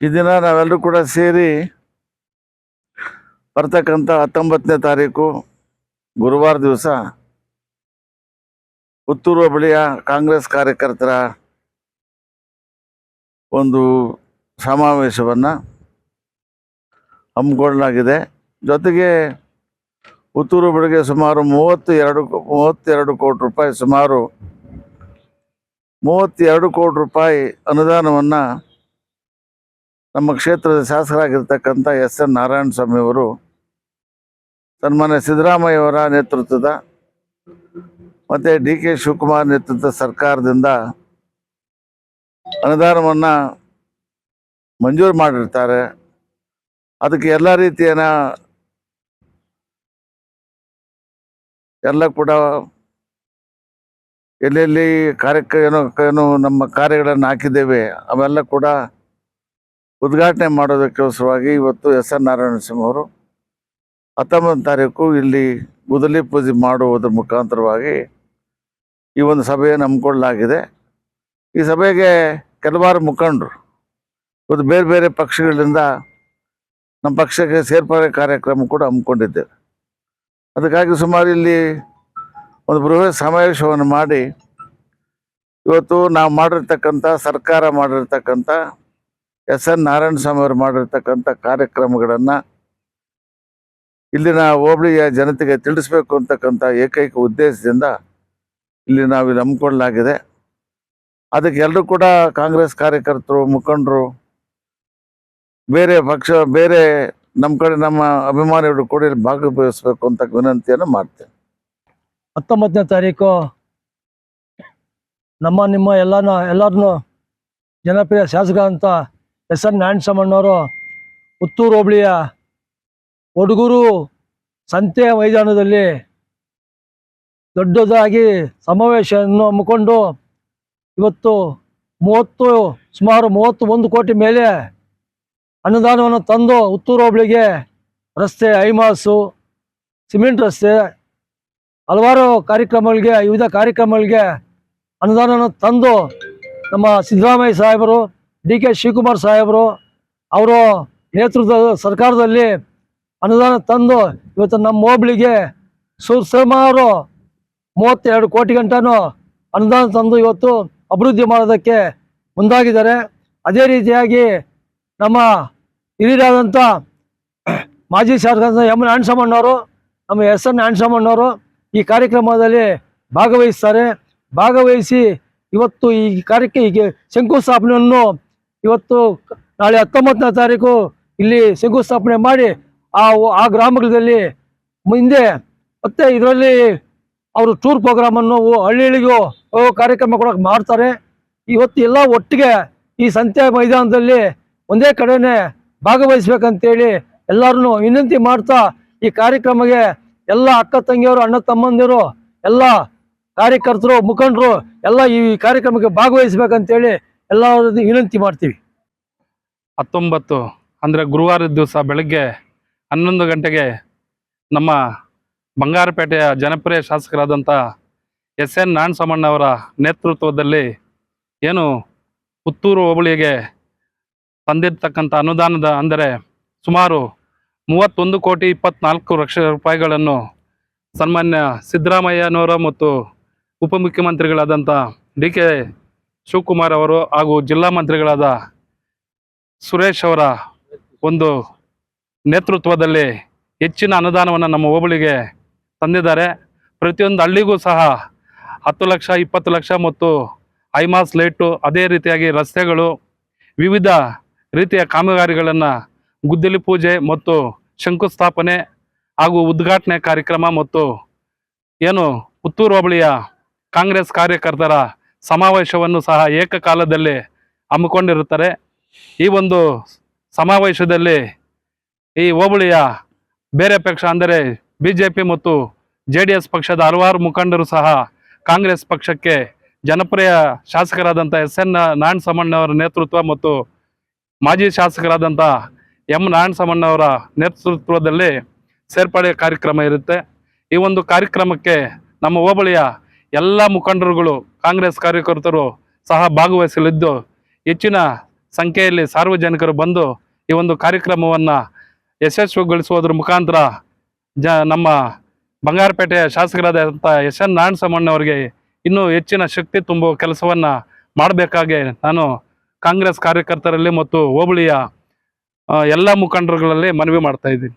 ಈ ದಿನ ನಾವೆಲ್ಲರೂ ಕೂಡ ಸೇರಿ ಬರ್ತಕ್ಕಂಥ ಹತ್ತೊಂಬತ್ತನೇ ತಾರೀಕು ಗುರುವಾರ ದಿವಸ ಪುತ್ತೂರು ಬಳಿಯ ಕಾಂಗ್ರೆಸ್ ಕಾರ್ಯಕರ್ತರ ಒಂದು ಸಮಾವೇಶವನ್ನು ಹಮ್ಮಿಕೊಳ್ಳಲಾಗಿದೆ. ಜೊತೆಗೆ ಪುತ್ತೂರು ಬಳಿಗೆ ಸುಮಾರು ಮೂವತ್ತು ಎರಡು ಮೂವತ್ತೆರಡು ಕೋಟಿ ರೂಪಾಯಿ ಸುಮಾರು ಮೂವತ್ತೆರಡು ಕೋಟಿ ರೂಪಾಯಿ ಅನುದಾನವನ್ನು ನಮ್ಮ ಕ್ಷೇತ್ರದ ಶಾಸಕರಾಗಿರ್ತಕ್ಕಂಥ ಎಸ್ ಎನ್ ನಾರಾಯಣ ಸ್ವಾಮಿ ಅವರು ಸನ್ಮಾನ್ಯ ಸಿದ್ದರಾಮಯ್ಯವರ ನೇತೃತ್ವದ ಮತ್ತು ಡಿ ಕೆ ಶಿವಕುಮಾರ್ ನೇತೃತ್ವದ ಸರ್ಕಾರದಿಂದ ಅನುದಾನವನ್ನು ಮಂಜೂರು ಮಾಡಿರ್ತಾರೆ. ಅದಕ್ಕೆ ಎಲ್ಲ ರೀತಿಯನ್ನು ಎಲ್ಲ ಕೂಡ ಎಲ್ಲೆಲ್ಲಿ ಕಾರ್ಯಕ್ಕೆ ಏನೋ ಏನು ನಮ್ಮ ಕಾರ್ಯಗಳನ್ನು ಹಾಕಿದ್ದೇವೆ, ಅವೆಲ್ಲ ಕೂಡ ಉದ್ಘಾಟನೆ ಮಾಡೋದಕ್ಕೋಸ್ಕರವಾಗಿ ಇವತ್ತು ಎಸ್ ಎನ್ ನಾರಾಯಣಸ್ವಾಮಿ ಅವರು ಹತ್ತೊಂಬತ್ತನೇ ತಾರೀಕು ಇಲ್ಲಿ ಗುದಲಿ ಪೂಜೆ ಮಾಡುವುದರ ಮುಖಾಂತರವಾಗಿ ಈ ಒಂದು ಸಭೆಯನ್ನು ಹಮ್ಮಿಕೊಳ್ಳಲಾಗಿದೆ. ಈ ಸಭೆಗೆ ಕೆಲವಾರು ಮುಖಂಡರು, ಇವತ್ತು ಬೇರೆ ಬೇರೆ ಪಕ್ಷಗಳಿಂದ ನಮ್ಮ ಪಕ್ಷಕ್ಕೆ ಸೇರ್ಪಡೆ ಕಾರ್ಯಕ್ರಮ ಕೂಡ ಹಮ್ಮಿಕೊಂಡಿದ್ದೇವೆ. ಅದಕ್ಕಾಗಿ ಸುಮಾರು ಇಲ್ಲಿ ಒಂದು ಬೃಹತ್ ಸಮಾವೇಶವನ್ನು ಮಾಡಿ ಇವತ್ತು ನಾವು ಮಾಡಿರ್ತಕ್ಕಂಥ, ಸರ್ಕಾರ ಮಾಡಿರ್ತಕ್ಕಂಥ ಎಸ್ ಎನ್ ನಾರಾಯಣ ಸ್ವಾಮಿ ಅವರು ಮಾಡಿರ್ತಕ್ಕಂಥ ಕಾರ್ಯಕ್ರಮಗಳನ್ನು ಇಲ್ಲಿನ ಹೋಬಳಿಯ ಜನತೆಗೆ ತಿಳಿಸ್ಬೇಕು ಅಂತಕ್ಕಂಥ ಏಕೈಕ ಉದ್ದೇಶದಿಂದ ಇಲ್ಲಿ ನಾವು ಹಮ್ಮಿಕೊಳ್ಳಲಾಗಿದೆ. ಅದಕ್ಕೆ ಎಲ್ಲರೂ ಕೂಡ ಕಾಂಗ್ರೆಸ್ ಕಾರ್ಯಕರ್ತರು, ಮುಖಂಡರು, ಬೇರೆ ಪಕ್ಷ, ಬೇರೆ ನಮ್ಮ ಕಡೆ ನಮ್ಮ ಅಭಿಮಾನಿಗಳು ಕೂಡ ಇಲ್ಲಿ ಭಾಗವಹಿಸಬೇಕು ಅಂತ ವಿನಂತಿಯನ್ನು ಮಾಡ್ತೇನೆ. ಹತ್ತೊಂಬತ್ತನೇ ತಾರೀಕು ನಮ್ಮ, ನಿಮ್ಮ ಎಲ್ಲಾನು ಎಲ್ಲರನ್ನೂ ಜನಪ್ರಿಯ ಶಾಸಕ ಅಂತ ಎಸ್ ಎನ್ ನಾರಾಯಣಸ್ವಾಮಣ್ಣವರು ಪುತ್ತೂರು ಹೋಬಳಿಯ ಒಡಗೂರು ಸಂತೆ ಮೈದಾನದಲ್ಲಿ ದೊಡ್ಡದಾಗಿ ಸಮಾವೇಶವನ್ನು ಹಮ್ಮಿಕೊಂಡು ಇವತ್ತು ಮೂವತ್ತು, ಸುಮಾರು ಮೂವತ್ತು ಒಂದು ಕೋಟಿ ಮೇಲೆ ಅನುದಾನವನ್ನು ತಂದು ಹುತ್ತೂರು ಹೋಬಳಿಗೆ ರಸ್ತೆ ಐಮಾಸು ಸಿಮೆಂಟ್ ರಸ್ತೆ, ಹಲವಾರು ಕಾರ್ಯಕ್ರಮಗಳಿಗೆ, ವಿವಿಧ ಕಾರ್ಯಕ್ರಮಗಳಿಗೆ ಅನುದಾನವನ್ನು ತಂದು ನಮ್ಮ ಸಿದ್ದರಾಮಯ್ಯ ಸಾಹೇಬರು ಡಿ ಕೆ ಶಿವಕುಮಾರ್ ಸಾಹೇಬರು ಅವರು ನೇತೃತ್ವದ ಸರ್ಕಾರದಲ್ಲಿ ಅನುದಾನ ತಂದು ಇವತ್ತು ನಮ್ಮ ಹೋಬಳಿಗೆ ಸುಮಾರು ಮೂವತ್ತೆರಡು ಕೋಟಿ ಗಂಟನೂ ಅನುದಾನ ತಂದು ಇವತ್ತು ಅಭಿವೃದ್ಧಿ ಮಾಡೋದಕ್ಕೆ ಮುಂದಾಗಿದ್ದಾರೆ. ಅದೇ ರೀತಿಯಾಗಿ ನಮ್ಮ ಹಿರಿಯರಾದಂಥ ಮಾಜಿ ಶಾಸಕ ಎಂ ನಾಣಸಮ್ಮಣ್ಣವರು ನಮ್ಮ ಎಸ್ ಎನ್ ನಾಣಸಮ್ಮಣ್ಣವರು ಈ ಕಾರ್ಯಕ್ರಮದಲ್ಲಿ ಭಾಗವಹಿಸ್ತಾರೆ. ಭಾಗವಹಿಸಿ ಇವತ್ತು ಈ ಕಾರ್ಯಕ್ಕೆ ಈಗ ಶಂಕುಸ್ಥಾಪನೆಯನ್ನು ಇವತ್ತು ನಾಳೆ ಹತ್ತೊಂಬತ್ತನೇ ತಾರೀಕು ಇಲ್ಲಿ ಶಂಕುಸ್ಥಾಪನೆ ಮಾಡಿ ಆ ಆ ಗ್ರಾಮಗಳಲ್ಲಿ ಮುಂದೆ ಮತ್ತೆ ಇದರಲ್ಲಿ ಅವರು ಟೂರ್ ಪ್ರೋಗ್ರಾಮನ್ನು ಹಳ್ಳಿ ಹಳ್ಳಿಗೂ ಕಾರ್ಯಕ್ರಮ ಕೂಡ ಮಾಡ್ತಾರೆ. ಇವತ್ತು ಎಲ್ಲ ಒಟ್ಟಿಗೆ ಈ ಸಂತೆ ಮೈದಾನದಲ್ಲಿ ಒಂದೇ ಕಡೆನೇ ಭಾಗವಹಿಸ್ಬೇಕಂತೇಳಿ ಎಲ್ಲರನ್ನು ವಿನಂತಿ ಮಾಡ್ತಾ ಈ ಕಾರ್ಯಕ್ರಮಕ್ಕೆ ಎಲ್ಲ ಅಕ್ಕ ತಂಗಿಯವರು ಅಣ್ಣ ತಮ್ಮಂದಿರು, ಎಲ್ಲ ಕಾರ್ಯಕರ್ತರು, ಮುಖಂಡರು ಎಲ್ಲ ಈ ಕಾರ್ಯಕ್ರಮಕ್ಕೆ ಭಾಗವಹಿಸ್ಬೇಕಂತೇಳಿ ಎಲ್ಲ ವಿನಂತಿ ಮಾಡ್ತೀವಿ. ಹತ್ತೊಂಬತ್ತು, ಅಂದರೆ ಗುರುವಾರದ ದಿವಸ ಬೆಳಗ್ಗೆ ಹನ್ನೊಂದು ಗಂಟೆಗೆ ನಮ್ಮ ಬಂಗಾರಪೇಟೆಯ ಜನಪ್ರಿಯ ಶಾಸಕರಾದಂಥ ಎಸ್ ಎನ್ ನಾನ್ಸಮ್ಮಣ್ಣವರ ನೇತೃತ್ವದಲ್ಲಿ ಏನು ಪುತ್ತೂರು ಹೋಬಳಿಗೆ ತಂದಿರ್ತಕ್ಕಂಥ ಅನುದಾನದ ಅಂದರೆ ಸುಮಾರು ಮೂವತ್ತೊಂದು ಕೋಟಿ ಇಪ್ಪತ್ನಾಲ್ಕು ಲಕ್ಷ ರೂಪಾಯಿಗಳನ್ನು ಸನ್ಮಾನ್ಯ ಸಿದ್ದರಾಮಯ್ಯನವರ ಮತ್ತು ಉಪಮುಖ್ಯಮಂತ್ರಿಗಳಾದಂಥ ಡಿ ಕೆ ಶಿವಕುಮಾರ್ ಅವರು ಹಾಗೂ ಜಿಲ್ಲಾ ಮಂತ್ರಿಗಳಾದ ಸುರೇಶ್ ಅವರ ಒಂದು ನೇತೃತ್ವದಲ್ಲಿ ಹೆಚ್ಚಿನ ಅನುದಾನವನ್ನು ನಮ್ಮ ಹೋಬಳಿಗೆ ತಂದಿದ್ದಾರೆ. ಪ್ರತಿಯೊಂದು ಹಳ್ಳಿಗೂ ಸಹ ಹತ್ತು ಲಕ್ಷ, ಇಪ್ಪತ್ತು ಲಕ್ಷ ಮತ್ತು ಐಮಾಸ್ ಲೈಟು ಅದೇ ರೀತಿಯಾಗಿ ರಸ್ತೆಗಳು, ವಿವಿಧ ರೀತಿಯ ಕಾಮಗಾರಿಗಳನ್ನು ಗುದ್ದಲಿ ಪೂಜೆ ಮತ್ತು ಶಂಕುಸ್ಥಾಪನೆ ಹಾಗೂ ಉದ್ಘಾಟನೆ ಕಾರ್ಯಕ್ರಮ ಮತ್ತು ಏನು ಪುತ್ತೂರು ಹೋಬಳಿಯ ಕಾಂಗ್ರೆಸ್ ಕಾರ್ಯಕರ್ತರ ಸಮಾವೇಶವನ್ನು ಸಹ ಏಕಕಾಲದಲ್ಲಿ ಹಮ್ಮಿಕೊಂಡಿರುತ್ತಾರೆ. ಈ ಒಂದು ಸಮಾವೇಶದಲ್ಲಿ ಈ ಹೋಬಳಿಯ ಬೇರೆ ಪಕ್ಷ ಅಂದರೆ ಬಿ ಜೆ ಪಿ ಮತ್ತು ಜೆ ಡಿ ಎಸ್ ಪಕ್ಷದ ಹಲವಾರು ಮುಖಂಡರು ಸಹ ಕಾಂಗ್ರೆಸ್ ಪಕ್ಷಕ್ಕೆ ಜನಪ್ರಿಯ ಶಾಸಕರಾದಂಥ ಎಸ್ ಎನ್ ನಾರಾಯಣಸ್ವಾಮಣ್ಣವರ ನೇತೃತ್ವ ಮತ್ತು ಮಾಜಿ ಶಾಸಕರಾದಂಥ ಎಂ ನಾರಾಯಣಸ್ವಾಮಣ್ಣವರ ನೇತೃತ್ವದಲ್ಲಿ ಸೇರ್ಪಡೆ ಕಾರ್ಯಕ್ರಮ ಇರುತ್ತೆ. ಈ ಒಂದು ಕಾರ್ಯಕ್ರಮಕ್ಕೆ ನಮ್ಮ ಹೋಬಳಿಯ ಎಲ್ಲ ಮುಖಂಡರುಗಳು, ಕಾಂಗ್ರೆಸ್ ಕಾರ್ಯಕರ್ತರು ಸಹ ಭಾಗವಹಿಸಲಿದ್ದು ಹೆಚ್ಚಿನ ಸಂಖ್ಯೆಯಲ್ಲಿ ಸಾರ್ವಜನಿಕರು ಬಂದು ಈ ಒಂದು ಕಾರ್ಯಕ್ರಮವನ್ನು ಯಶಸ್ವಿಗೊಳಿಸುವುದರ ಮುಖಾಂತರ ಜ, ನಮ್ಮ ಬಂಗಾರಪೇಟೆಯ ಶಾಸಕರಾದಂಥ ಎಸ್ ಎನ್ ನಾರಾಯಣಸ್ವಾಮಣ್ಣವರಿಗೆ ಇನ್ನೂ ಹೆಚ್ಚಿನ ಶಕ್ತಿ ತುಂಬುವ ಕೆಲಸವನ್ನು ಮಾಡಬೇಕಾಗಿ ನಾನು ಕಾಂಗ್ರೆಸ್ ಕಾರ್ಯಕರ್ತರಲ್ಲಿ ಮತ್ತು ಹೋಬಳಿಯ ಎಲ್ಲ ಮುಖಂಡರುಗಳಲ್ಲಿ ಮನವಿ ಮಾಡ್ತಾ ಇದ್ದೀನಿ.